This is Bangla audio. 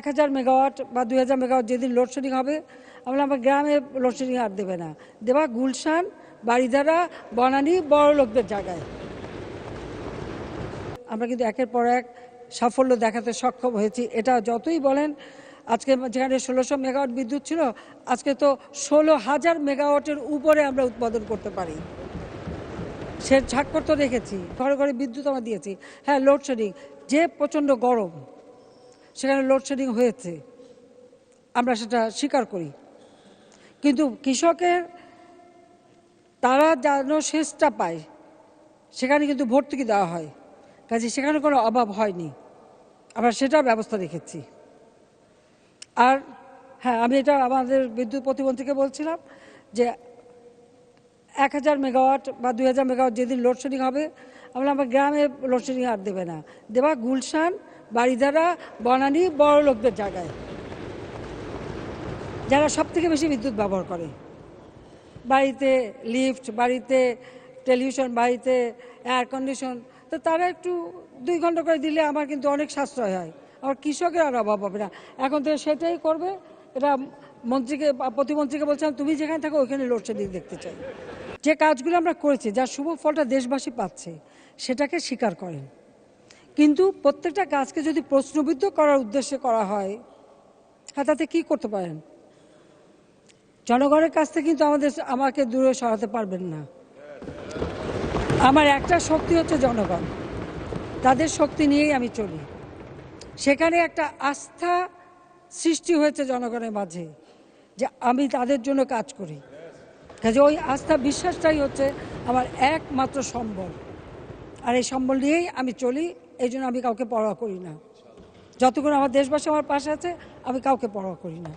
এক হাজার মেগাওয়াট বা দুই হাজার মেগাওয়াট যেদিন লোডশেডিং হবে, আমরা আমার গ্রামে লোডশেডিং আর দেবে না। দেবা গুলশান বাড়িধারা বনানি, বড় লোকদের জায়গায়। আমরা কিন্তু একের পর এক সাফল্য দেখাতে সক্ষম হয়েছি। এটা যতই বলেন, আজকে যেখানে ষোলোশো মেগাওয়াট বিদ্যুৎ ছিল, আজকে তো ষোলো হাজার মেগাওয়াটের উপরে আমরা উৎপাদন করতে পারি। সে স্বাক্ষর তো রেখেছি, ঘরে ঘরে বিদ্যুৎ আমরা দিয়েছি। হ্যাঁ লোডশেডিং যে প্রচণ্ড গরম সেখানে লোডশেডিং হয়েছে। আমরা সেটা স্বীকার করি। কিন্তু কৃষকের, তারা যেন শেষটা পায়, সেখানে কিন্তু ভর্তুকি দেওয়া হয়। কাজে সেখানে কোনো অভাব হয়নি। আমরা সেটার ব্যবস্থা রেখেছি। আর হ্যাঁ আমি এটা আমাদের বিদ্যুৎ প্রতিমন্ত্রীকে বলছিলাম যে এক হাজার মেগাওয়াট বা দুই হাজার মেগাওয়াট যেদিন লোডশেডিং হবে, আমরা আমার গ্রামে লোডশেডিং আর দেবে না। দেবা গুলশান বাড়িধারা বনানী বড় লোকদের জায়গায়। যারা সব থেকে বেশি বিদ্যুৎ ব্যবহার করে। বাড়িতে লিফট, বাড়িতে টেলিভিশন, বাড়িতে এয়ার কন্ডিশন তো তারা একটু দুই ঘণ্টা করে দিলে আমার কিন্তু অনেক সাশ্রয় হয়। আমার কৃষকের আর অভাব হবে না। এখন তো সেটাই করবে। এটা মন্ত্রীকে, প্রতিমন্ত্রীকে বলছিলাম তুমি যেখানে থাকো, ওইখানে লোডশেডিং দেখতে চাই। যে কাজগুলো আমরা করেছি, যার শুভ ফলটা দেশবাসী পাচ্ছে, সেটাকে স্বীকার করেন। কিন্তু প্রত্যেকটা গাছকে যদি প্রশ্নবিদ্ধ করার উদ্দেশ্যে করা হয় হ্যাঁ তাতে কী করতে পারেন? জনগণের কাছ থেকে কিন্তু আমাদের আমাকে দূরে সরাতে পারবেন না। আমার একটা শক্তি হচ্ছে জনগণ। তাদের শক্তি নিয়েই আমি চলি। সেখানে একটা আস্থা সৃষ্টি হয়েছে জনগণের মাঝে যে আমি তাদের জন্য কাজ করি। কাজে ওই আস্থা বিশ্বাসটাই হচ্ছে আমার একমাত্র সম্বল। আর এই সম্বল নিয়েই আমি চলি। এই জন্য আমি কাউকে পরোয়া করি না। যতক্ষণ আমার দেশবাসী আমার পাশে আছে, আমি কাউকে পরোয়া করি না।